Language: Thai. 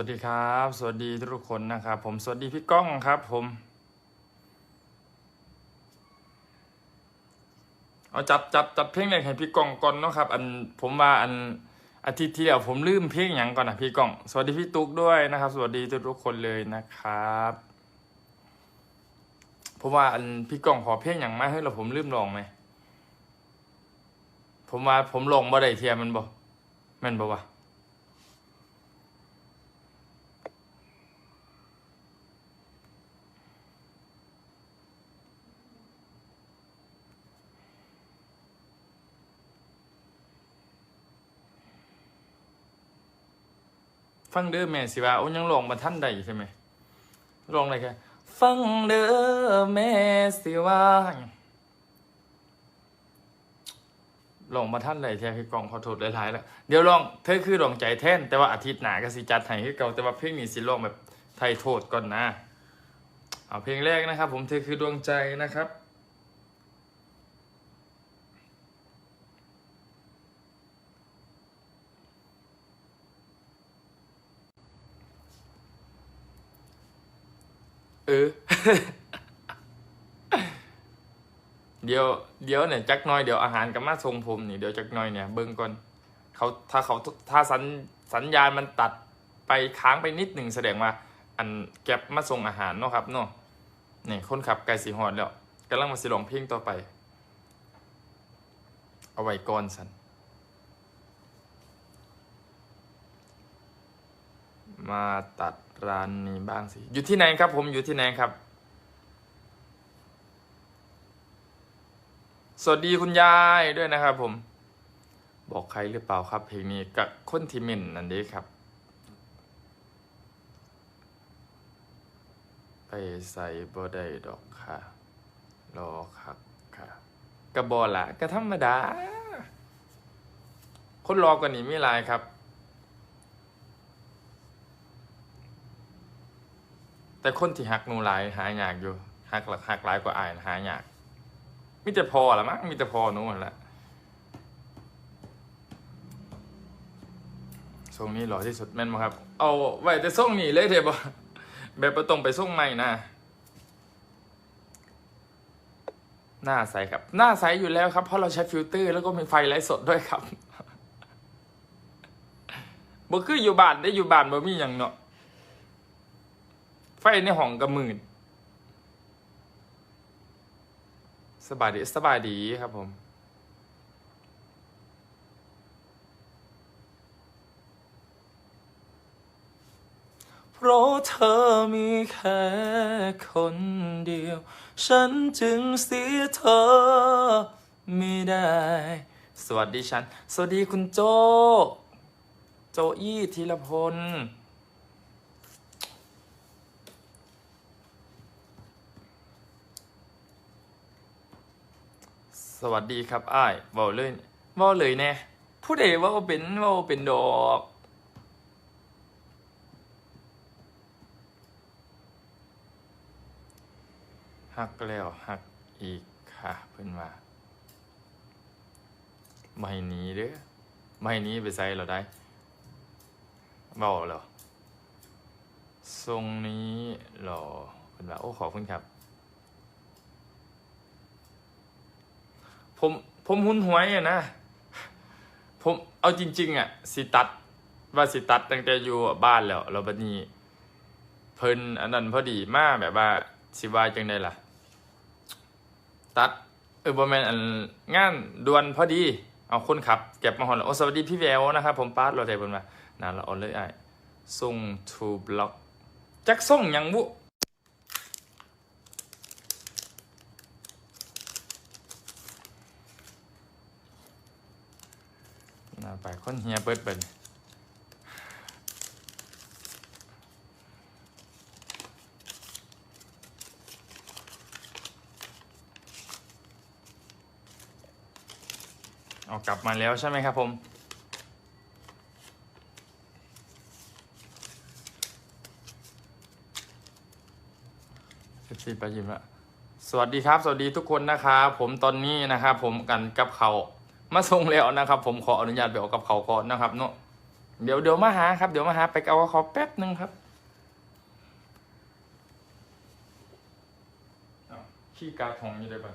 วัสดีครับ สวัสดีทุกคนนะครับ ผมสวัสดีพี่ก้องครับ ผม เอาจับจับจับเพลงแรกให้พี่ก้องก่อนเนาะครับ อันผมว่าอันอาทิตย์ที่แล้วผมลืมเพลงอย่างก่อนนะพี่ก้อง สวัสดีพี่ตุ๊กด้วยนะครับ สวัสดีทุกคนเลยนะครับผมว่าอันพี่ก้องขอเพลงอย่างมาให้เราผมลืมลองไหมผมว่าผมลองบ่ได้เทียมันบ่แม่นบ่วะ ฟังเด้อแม่สิว่าโอ้ยังลองมาท่านใดใช่ไหมลองอะไรแค่ฟังเด้อแม่สิว่าลองมาท่านใดแท้พี่กองขอโทษหลายๆแล้วเดี๋ยวลองเธอคือลองใจแท่นแต่ว่าอาทิตย์หนาก็สิจัดให้คือเก่าแต่ว่าเพลงนี้สิลองแบบไทยโทษก่อนนะเอาเพลงแรกนะครับ ผมเธอคือดวงใจนะครับ เออ เดี๋ยวเดี๋ยวเนี่ยจักหน้อยเดี๋ยวอาหารกับมาทรงผมนี่เดี๋ยวจักหน้อยเนี่ยเบิ่งก่อนเขาถ้าเขาถ้าสัญสัญญาณมันตัดไปค้างไปนิดหนึ่งแสดงว่า อันแก็บมาส่งอาหารเนาะครับเนาะนี่คนขับไกลสีหอดแล้วกำลังมาสิลองเพลงต่อไป เอาไว้ก่อนสัน มาตัดร้านนี้บ้างสิ อยู่ที่ไหนครับผมอยู่ที่ไหนครับ สวัสดีคุณยายด้วยนะครับผม บอกใครหรือเปล่าครับ เพลงนี้กับคนที่เม่นนั่นเด้ครับ ไปใส่บ่ได้ดอกค่ะ รอครับค่ะกระบอละก็ธรรมดา คนรอกว่านี้มีหลายครับ แต่คนที่หักหนูหลายหายากอยู่หักหลักหักหลายกว่าอายหายากมีแต่พอละมั้งมีแต่พอหนูนั่นละทรงนี้หล่อที่สุดแม่นไหมครับ เอาไว้แต่ทรงนี้เลยเทบแบบประตรงไปทรงใหม่นะหน้าใสครับ หน้าใสอยู่แล้วครับ เพราะเราใช้ฟิลเตอร์ แล้วก็มีไฟไลท์สดด้วยครับบ่คืออยู่บ้านได้อยู่บ้านบ่มีอย่างเนาะ ในห้องก็มืดสบายดีสบายดีครับผม เพราะเธอมีแค่คนเดียว ฉันจึงเสียเธอไม่ได้ สวัสดีฉัน สวัสดีคุณโจ โจอี้ธีรพล สวัสดีครับอ้ายเว้าเลยเว้าเลยแน่ผู้ใดว่าเป็นว่าเป็นดอกหักแล้วหักอีกค่ะเพิ่อนว่าไม่หนีเด้อไม่หนีไปใส่เราได้เบาเหรอทรงนี้หรอเพิ่อนว่าโอ้ขอบคุณครับ ผมผมหุนหวยอะนะ ผมเอาจริง ๆ อะ สิตัด ว่าสิตัดตั้งแต่อยู่บ้านแล้วแล้วบัดนี้เพิ่นอันนั้นพอดีมาแบบว่า สิว่าจังไดล่ะ ตัด เออบ่แม่นอันงานด่วนพอดี เอาคนขับเก็บมาหอนแล้วโอ้สวัสดีพี่แววนะครับ ผมปาดรถไถเพิ่นมานั่นละเอาเลยไอ้ส่ง to block จักส่งยังบุ น่าไปคนเฮียเปิดเปิดเอากลับมาแล้วใช่ไหมครับผมสิบสี่ไปยิมละสวัสดีครับ สวัสดีทุกคนนะครับผมตอนนี้นะครับผมกันกับเขา มาส่งแล้วนะครับ ผมขออนุญาตไปเอากับเขาก่อนนะครับ เนาะเดี๋ยวเดี๋ยวมาหาครับเดี๋ยวมาหาไปเอากับเขาแป๊บหนึ่งครับขี้กาทองอยู่ได้บ้าง